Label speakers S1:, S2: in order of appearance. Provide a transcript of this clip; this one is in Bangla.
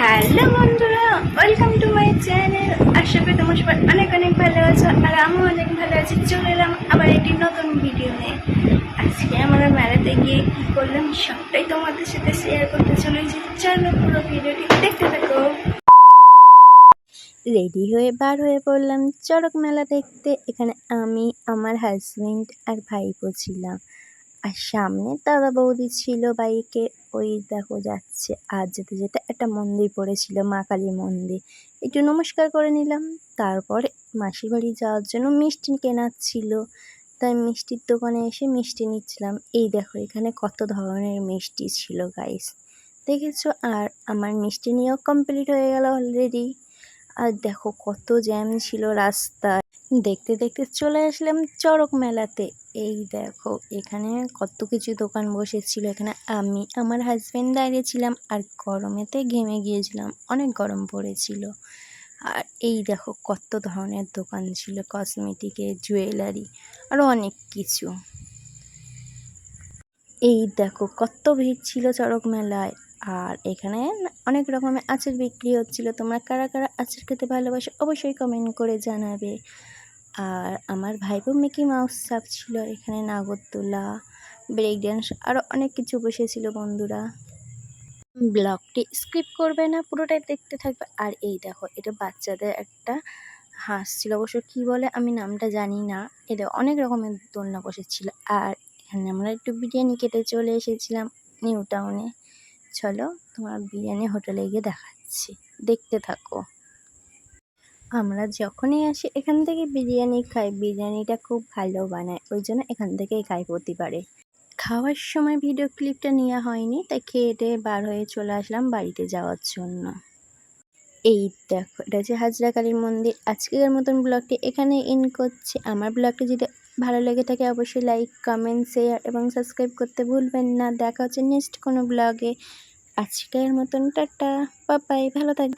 S1: হ্যালো বন্ধুরা ওয়েলকাম টু মাই চ্যানেল আশা করি তোমার সবাই অনেক অনেক ভালো আছো, আর আমিও অনেক ভালো আছি। চলে এলাম আবার একটি নতুন ভিডিও নিয়ে। আজকে আমরা মেলাতে গিয়ে কী করলাম সবটাই তোমাদের সাথে শেয়ার করতে চলেছি। চলো পুরো ভিডিওটি দেখতে থাকো। রেডি হয়ে বার হয়ে পড়লাম চড়ক মেলা দেখতে। এখানে আমি, আমার হাজবেন্ড আর ভাইপো ছিলাম। আর সামনে দাদা বৌদি ছিল বাইকে, ওই দেখো যাচ্ছে, আর যেতে যেতে একটা মন্দির পড়েছিল, মা কালী মন্দির। একটু নমস্কার করে নিলাম, তারপরে মাসির বাড়ি যাওয়ার জন্য মিষ্টি কেনার ছিল। তাই মিষ্টির দোকানে এসে মিষ্টি নিচ্ছিলাম। এই দেখো, এখানে কত ধরনের মিষ্টি ছিল গাইস দেখেছ? আর আমার মিষ্টি নিয়েও কমপ্লিট হয়ে গেল অলরেডি আর দেখো কত জ্যাম ছিল রাস্তায়। দেখতে দেখতে চলে আসলাম চড়ক মেলাতে। এই দেখো, এখানে কত কিছু দোকান বসেছিল। এখানে আমি, আমার হাজব্যান্ড দাঁড়িয়ে ছিলাম আর গরমেতে ঘেমে গিয়েছিলাম। অনেক গরম পড়েছিল। আর এই দেখো, কত ধরনের দোকান ছিল কসমেটিকের জুয়েলারি আরও অনেক কিছু। এই দেখো, কত ভিড় ছিল চড়ক মেলায়। আর এখানে অনেক রকমের আচার বিক্রি হচ্ছিল। তোমরা কারা কারা আচার খেতে ভালোবাসো অবশ্যই কমেন্ট করে জানাবে। আর আমার ভাইপো মিকি মাউস সাপ ছিল এখানে নাগরদোলা, ব্রেক ড্যান্স আরও অনেক কিছু বসেছিল বন্ধুরা। ব্লগটি স্কিপ করবে না, পুরোটাই দেখতে থাকবে। আর এই দেখো, এটা বাচ্চাদের একটা হাঁস ছিল। অবশ্য কী বলে আমি নামটা জানি না। এদের অনেক রকমের দোলনা বসেছিল। আর এখানে আমরা একটু বিরিয়ানি কেটে চলে এসেছিলাম নিউ টাউনে। চলো তোমার বিরিয়ানি হোটেলে গিয়ে দেখাচ্ছি। দেখতে থাকো। আমরা যখনই আসি, এখান থেকে বিরিয়ানি খাই। বিরিয়ানিটা খুব ভালো বানায়, ওই জন্য এখান থেকেই খাই প্রতিবারে। খাওয়ার সময় ভিডিও ক্লিপটা নেওয়া হয়নি, তাই খেয়ে বার হয়ে চলে আসলাম বাড়িতে যাওয়ার জন্য। এই দেখো, এটা হচ্ছে হাজরা কালীর মন্দির। আজকের মতন ব্লগটি এখানে ইন করছি। আমার ব্লগটি যদি ভালো লেগে থাকে, অবশ্যই লাইক কমেন্ট শেয়ার এবং সাবস্ক্রাইব করতে ভুলবেন না। দেখা হচ্ছে নেক্সট কোনো ব্লগে। আজকের মতন টাটা পাপাই ভালো থাকবে